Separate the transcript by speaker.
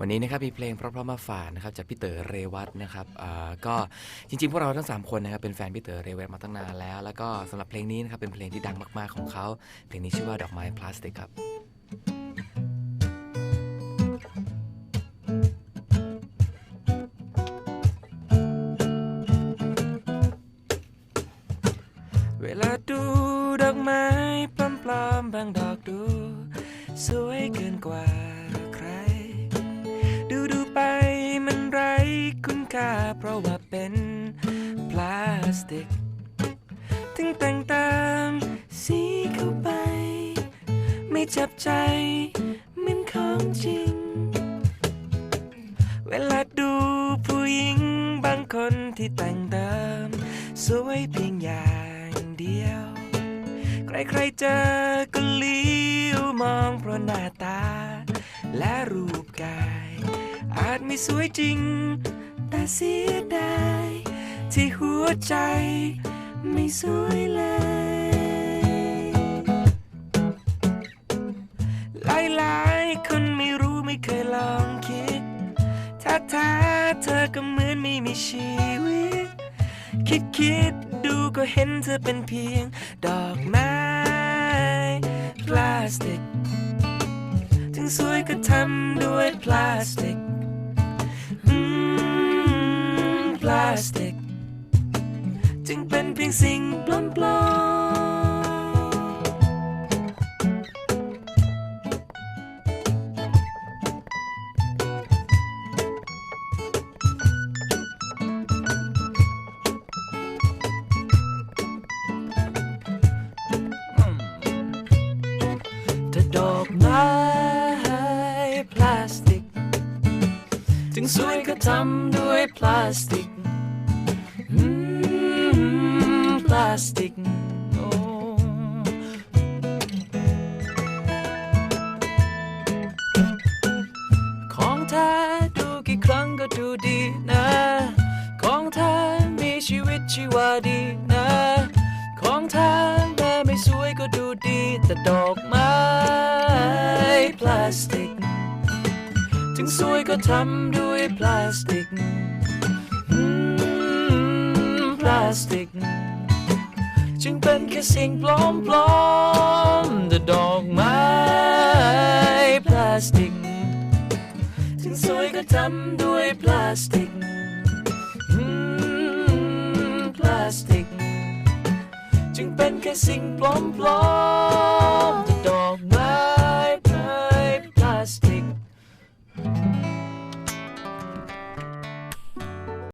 Speaker 1: วันนี้นะครับมีเพลงเพราะๆมาฝากนะครับจากพี่เต๋อเรวัตนะครับก็จริงๆ พวกเราทั้ง 3 คนนะครับเป็นแฟนพี่เต๋อเรวัตมาตั้งนานแล้ว แล้วก็สำหรับเพลงนี้นะครับเป็นเพลงที่ดังมากๆของเขา เพลงนี้ชื่อว่าดอกไม้พลาสติกครับเวลาดูดอกไม้ปลอมๆบางดอกดู สวยเกินกว่า ค่าเพราะว่าเป็นพลาสติก ถึงแต่งตามสีเข้าไป ไม่จับใจเหมือนของจริง เวลาดูผู้หญิงบางคนที่แต่งเติมสวยเพียงอย่างเดียว ใครๆเจอก็เลี้ยวมองเพราะหน้าตาและรูปกาย ไม่สวยจริง แต่เสียดายที่หัวใจไม่สวยเลยหลายๆคนไม่รู้ไม่เคยลองคิด ถ้าท้าเธอก็เหมือนไม่มีชีวิต คิดคิดดูก็เห็นเธอเป็นเพียง ดอกไม้พลาสติก ถึงสวยก็ทำด้วยพลาสติก สติก จึงเป็นเพียงสิ่งปลอมๆถ้าดอกไม้พลาสติก ถึงสวยก็ทำด้วยพลาสติก มพลาสติกโอ้ของแท้ดูกี่ครั้งก็ดูดีนะ ของแท้มีชีวิตชีวาดีนะ ของแท้แม้ไม่สวยก็ดูดี แต่ดอกไม้พลาสติก ถึงสวยก็ทำด้วยพลาสติกอืมพลาสติก จึงเป็นแค่สิ่งปลอมปลอมๆแต่ดอกไม้พลาสติก ถึงสวยก็ทำด้วยพลาสติกอืมพลาสติก จึงเป็นแค่สิ่งปลอมปลอมๆแต่ดอกไม้พลาสติก